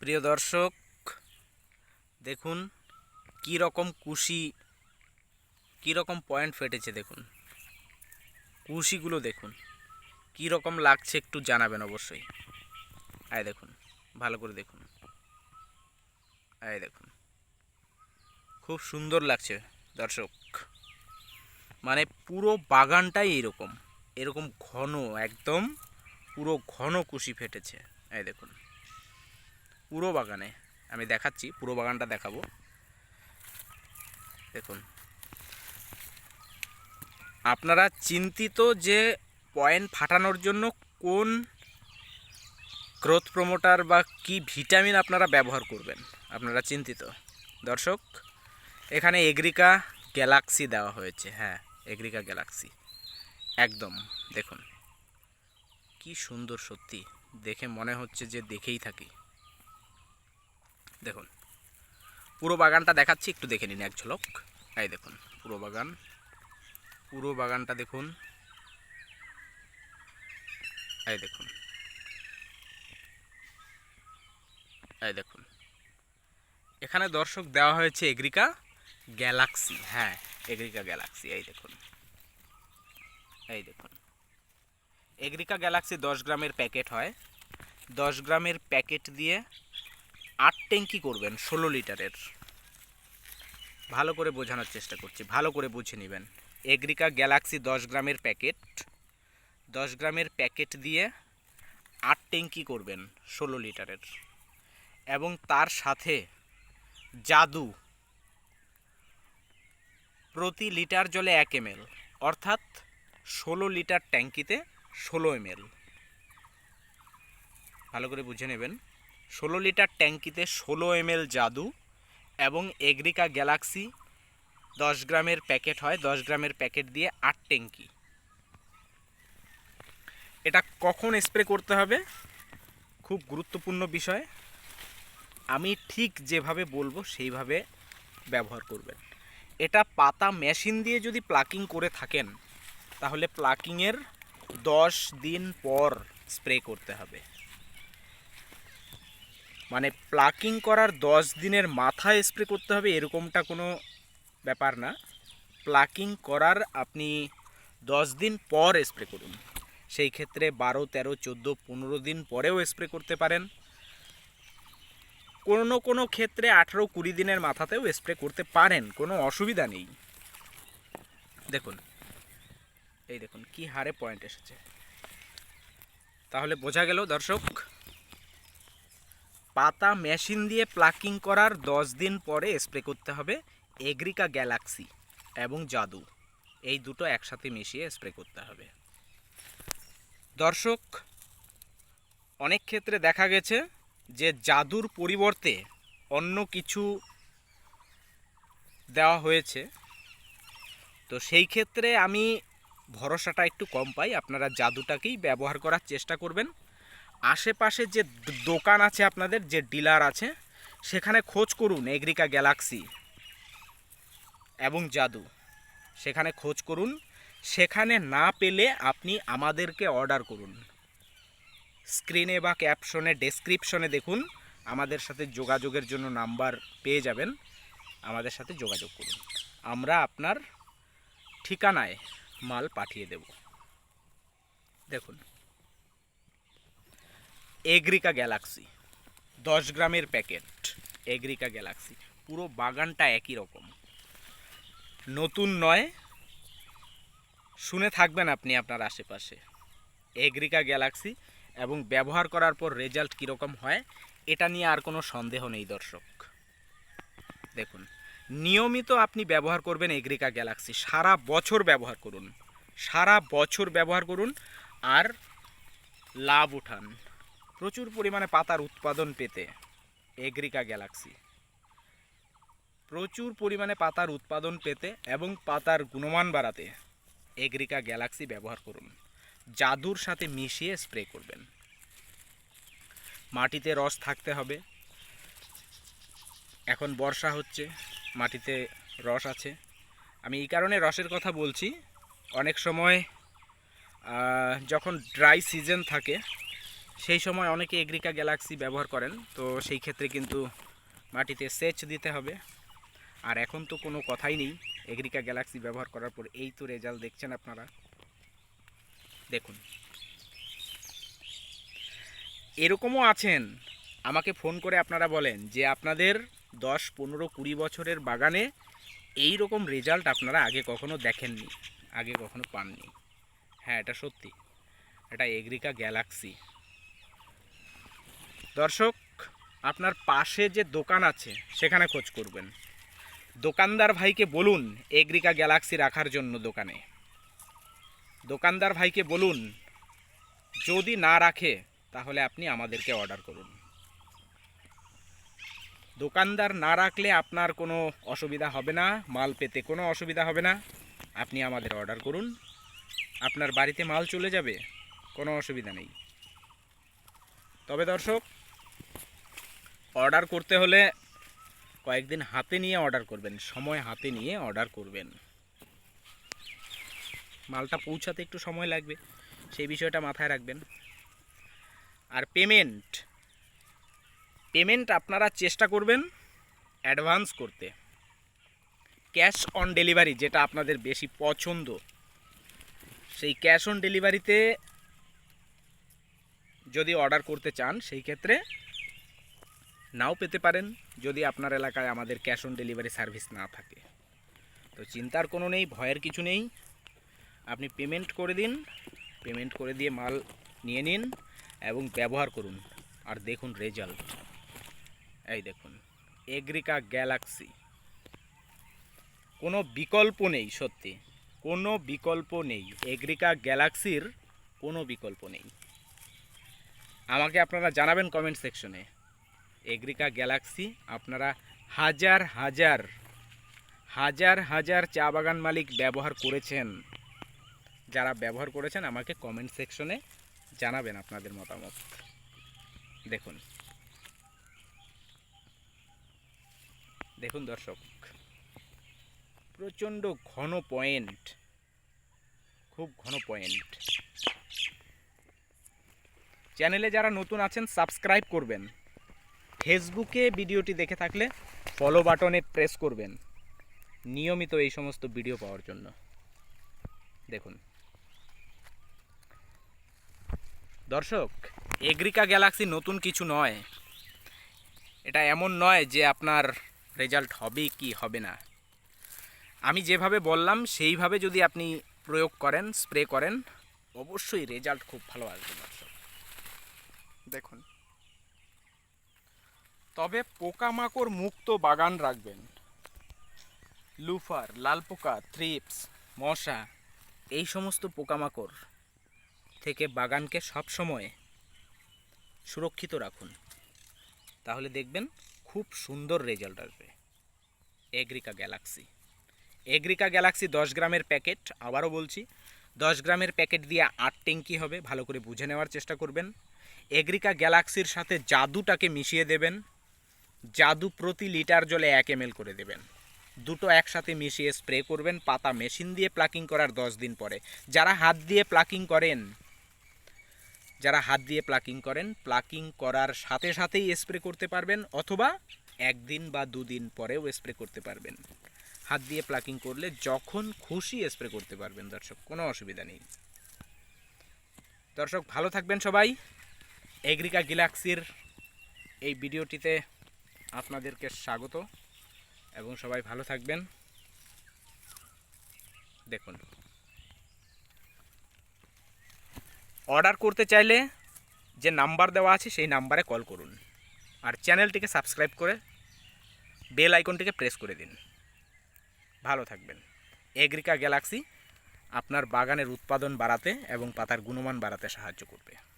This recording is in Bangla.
প্রিয় দর্শক, দেখুন কি রকম কুশি, কি রকম পয়েন্ট ফেটেছে দেখুন। কুশিগুলো দেখুন, কি রকম লাগছে একটু জানাবেন অবশ্যই। আয় দেখুন, ভালো করে দেখুন। আয় দেখুন, খুব সুন্দর লাগছে দর্শক। মানে পুরো বাগানটাই এরকম এরকম ঘন, একদম পুরো ঘন কুশি ফেটেছে। এই দেখুন। পুরো বাগানে। আমি দেখাচ্ছি, পুরো বাগানটা দেখাবো। দেখুন। আপনারা চিন্তিত যে পয়েন্ট ফাটানোর জন্য কোন গ্রোথ প্রমোটার বা কি ভিটামিন আপনারা ব্যবহার করবেন। আপনারা চিন্তিত। দর্শক, এখানে এগ্রিকা গ্যালাক্সি দেওয়া হয়েছে। হ্যাঁ এগ্রিকা গ্যালাক্সি। একদম, দেখুন। কি সুন্দর সত্যি। দেখে মনে হচ্ছে যে দেখেই থাকি। দেখুন। পুরো বাগানটা দেখাচ্ছি, একটু দেখে নিন এক ঝলক। এই দেখুন, পুরো বাগান। পুরো বাগানটা দেখুন। এই দেখুন। এই দেখুন। এখানে দর্শক দেওয়া হয়েছে এগ্রিকা গ্যালাক্সি। হ্যাঁ এগ্রিকা গ্যালাক্সি, এই দেখুন। এই দেখুন। এগ্রিকা গ্যালাক্সি দশ গ্রামের প্যাকেট হয়। দশ গ্রামের প্যাকেট দিয়ে আট ট্যাঙ্কি করবেন ষোলো লিটারের। ভালো করে বোঝানোর চেষ্টা করছি, ভালো করে বুঝে নেবেন। এগ্রিকা গ্যালাক্সি দশ গ্রামের প্যাকেট। দশ গ্রামের প্যাকেট দিয়ে আট ট্যাঙ্কি করবেন ষোলো লিটারের। এবং তার সাথে জাদু প্রতি লিটার জলে এক এম অর্থাৎ ষোলো লিটার ট্যাঙ্কিতে ষোলো এম ভালো করে বুঝে নেবেন। ষোলো লিটার ট্যাঙ্কিতে ষোলো এম জাদু এবং এগ্রিকা গ্যালাক্সি দশ গ্রামের প্যাকেট হয়, দশ গ্রামের প্যাকেট দিয়ে আট ট্যাঙ্কি। এটা কখন স্প্রে করতে হবে? খুব গুরুত্বপূর্ণ বিষয়। আমি ঠিক যেভাবে বলব সেইভাবে ব্যবহার করবেন। এটা পাতা মেশিন দিয়ে যদি প্লাকিং করে থাকেন, তাহলে প্লাকিংয়ের দশ দিন পর স্প্রে করতে হবে। মানে প্লাকিং করার দশ দিনের মাথায় স্প্রে করতে হবে, এরকমটা কোনো ব্যাপার না। প্লাকিং করার আপনি দশ দিন পর স্প্রে করুন। সেই ক্ষেত্রে বারো, তেরো, চোদ্দ, পনেরো দিন পরেও স্প্রে করতে পারেন। কোনো কোনো ক্ষেত্রে আঠেরো, কুড়ি দিনের মাথাতেও স্প্রে করতে পারেন, কোনো অসুবিধা নেই। দেখুন, এই দেখুন, কি হারে পয়েন্ট এসেছে। তাহলে বোঝা গেল দর্শক পাতা মেশিন দিয়ে প্লাকিং করার দশ দিন পরে স্প্রে করতে হবে এগ্রিকা গ্যালাক্সি এবং জাদু। এই দুটো একসাথে মিশিয়ে স্প্রে করতে হবে। দর্শক, অনেক ক্ষেত্রে দেখা গেছে যে জাদুর পরিবর্তে অন্য কিছু দেওয়া হয়েছে। তো সেই ক্ষেত্রে আমি ভরসাটা একটু কম পাই। আপনারা জাদুটাকেই ব্যবহার করার চেষ্টা করবেন। আশেপাশে যে দোকান আছে আপনাদের, যে ডিলার আছে, সেখানে খোঁজ করুন এগ্রিকা গ্যালাক্সি এবং জাদু। সেখানে খোঁজ করুন। সেখানে না পেলে আপনি আমাদেরকে অর্ডার করুন। স্ক্রিনে বা ক্যাপশনে, ডেসক্রিপশনে দেখুন। আমাদের সাথে যোগাযোগের জন্য নাম্বার পেয়ে যাবেন। আমাদের সাথে যোগাযোগ করুন। আমরা আপনার ঠিকানায় মাল পাঠিয়ে দেব। দেখুন। এগ্রিকা গ্যালাক্সি। দশ গ্রামের প্যাকেট, এগ্রিকা গ্যালাক্সি। পুরো বাগানটা একই রকম। নতুন নয়, শুনে থাকবেন আপনি আপনার আশেপাশে। এগ্রিকা গ্যালাক্সি এবং ব্যবহার করার পর রেজাল্ট কীরকম হয়, এটা নিয়ে আর কোনো সন্দেহ নেই দর্শক। দেখুন, নিয়মিত আপনি ব্যবহার করবেন এগ্রিকা গ্যালাক্সি। সারা বছর ব্যবহার করুন। সারা বছর ব্যবহার করুন আর লাভ উঠান। প্রচুর পরিমাণে পাতার উৎপাদন পেতে এগ্রিকা গ্যালাক্সি। প্রচুর পরিমাণে পাতার উৎপাদন পেতে এবং পাতার গুণমান বাড়াতে এগ্রিকা গ্যালাক্সি ব্যবহার করুন। জাদুর সাথে মিশিয়ে স্প্রে করবেন। মাটিতে রস থাকতে হবে। এখন বর্ষা হচ্ছে, মাটিতে রস আছে। আমি এই কারণে রসের কথা বলছি। অনেক সময় যখন ড্রাই সিজন থাকে সেই সময় অনেকে এগ্রিকা গ্যালাক্সি ব্যবহার করেন, তো সেই ক্ষেত্রে কিন্তু মাটিতে সেচ দিতে হবে। আর এখন তো কোনো কথাই নেই, এগ্রিকা গ্যালাক্সি ব্যবহার করার পর এই তো রেজাল্ট দেখছেন আপনারা। দেখুন। এরকমও আছেন, আমাকে ফোন করে আপনারা বলেন যে আপনাদের দশ, পনেরো, কুড়ি বছরের বাগানে এই রকম রেজাল্ট আপনারা আগে কখনো দেখেননি, আগে কখনো পাননি। হ্যাঁ এটা সত্যি। এটা এগ্রিকা গ্যালাক্সি। দর্শক, আপনার পাশে যে দোকান আছে, সেখানে খোঁজ করবেন। দোকানদার ভাইকে বলুন, এগ্রিকা গ্যালাক্সি রাখার জন্য দোকানে। দোকানদার ভাইকে বলুন, যদি না রাখে, তাহলে আপনি আমাদেরকে অর্ডার করুন। দোকানদার না রাখলে আপনার কোনো অসুবিধা হবে না, মাল পেতে কোনো অসুবিধা হবে না। আপনি আমাদের অর্ডার করুন। আপনার বাড়িতে মাল চলে যাবে, কোনো অসুবিধা নেই। তবে দর্শক অর্ডার করতে হলে কয়েকদিন হাতে নিয়ে অর্ডার করবেন, সময় হাতে নিয়ে অর্ডার করবেন। মালটা পৌঁছাতে একটু সময় লাগবে, সেই বিষয়টা মাথায় রাখবেন। আর পেমেন্ট পেমেন্ট আপনারা চেষ্টা করবেন অ্যাডভান্স করতে। ক্যাশ অন ডেলিভারি যেটা আপনাদের বেশি পছন্দ, সেই ক্যাশ অন ডেলিভারিতে যদি অর্ডার করতে চান, সেই ক্ষেত্রে নাও পেতে পারেন যদি আপনার এলাকায় আমাদের ক্যাশ অন ডেলিভারি সার্ভিস না থাকে। তো চিন্তার কোনো নেই, ভয়ের কিছু নেই। আপনি পেমেন্ট করে দিন, পেমেন্ট করে দিয়ে মাল নিয়ে নিন এবং ব্যবহার করুন। আর দেখুন রেজাল্ট। এই দেখুন, এগ্রিকা গ্যালাক্সি। কোনো বিকল্প নেই, সত্যি। কোনো বিকল্প নেই। এগ্রিকা গ্যালাক্সির কোনো বিকল্প নেই। আমাকে আপনারা জানাবেন কমেন্ট সেকশনে এগ্রিকা গ্যালাক্সি, আপনারা হাজার হাজার হাজার হাজার চা বাগান মালিক ব্যবহার করেছেন। যারা ব্যবহার করেছেন, আমাকে কমেন্ট সেকশনে জানাবেন আপনাদের মতামত। দেখুন। দেখুন দর্শক, প্রচণ্ড ঘন পয়েন্ট খুব ঘন পয়েন্ট চ্যানেলে যারা নতুন আছেন সাবস্ক্রাইব করবেন। ফেসবুকে ভিডিওটি দেখে থাকলে ফলো বাটনে প্রেস করবেন। নিয়মিত এই সমস্ত ভিডিও পাওয়ার জন্য। দেখুন। দর্শক, এগ্রিকা গ্যালাক্সি নতুন কিছু নয়। এটা এমন নয় যে আপনার রেজাল্ট হবে কি হবে না। আমি যেভাবে বললাম, সেইভাবে যদি আপনি প্রয়োগ করেন স্প্রে করেন, অবশ্যই রেজাল্ট খুব ভালো আসবে দর্শক। দেখুন। তবে পোকামাকড় মুক্ত বাগান রাখবেন। লুফার লাল পোকা থ্রিপস, মশা, এই সমস্ত পোকামাকড় থেকে বাগানকে সবসময় সুরক্ষিত রাখুন। তাহলে দেখবেন খুব সুন্দর রেজাল্ট আসবে। এগ্রিকা গ্যালাক্সি। এগ্রিকা গ্যালাক্সি দশ গ্রামের প্যাকেট, আবারও বলছি, দশ গ্রামের প্যাকেট দিয়ে আট ট্যাঙ্কি হবে, ভালো করে বুঝে নেওয়ার চেষ্টা করবেন। এগ্রিকা গ্যালাক্সির সাথে জাদুটাকে মিশিয়ে দেবেন। জাদু প্রতি লিটার জলে এক এম করে দেবেন। দুটো একসাথে মিশিয়ে স্প্রে করবেন, পাতা মেশিন দিয়ে প্লাকিং করার দশ দিন পরে। যারা হাত দিয়ে প্লাকিং করেন, যারা হাত দিয়ে প্লাকিং করেন, প্লাকিং করার সাথে সাথেই স্প্রে করতে পারবেন অথবা একদিন বা দুদিন পরেও স্প্রে করতে পারবেন। হাত দিয়ে প্লাকিং করলে যখন খুশি স্প্রে করতে পারবেন দর্শক, কোনো অসুবিধা নেই। দর্শক, ভালো থাকবেন সবাই। এগ্রিকা গ্যালাক্সির এই ভিডিওটিতে আপনাদেরকে স্বাগত এবং সবাই ভালো থাকবেন। দেখুন। অর্ডার করতে চাইলে যে নাম্বার দেওয়া আছে সেই নাম্বারে কল করুন। আর চ্যানেলটিকে সাবস্ক্রাইব করে বেল আইকনটিকে প্রেস করে দিন। ভালো থাকবেন। এগ্রিকা গ্যালাক্সি আপনার বাগানের উৎপাদন বাড়াতে এবং পাতার গুণমান বাড়াতে সাহায্য করবে।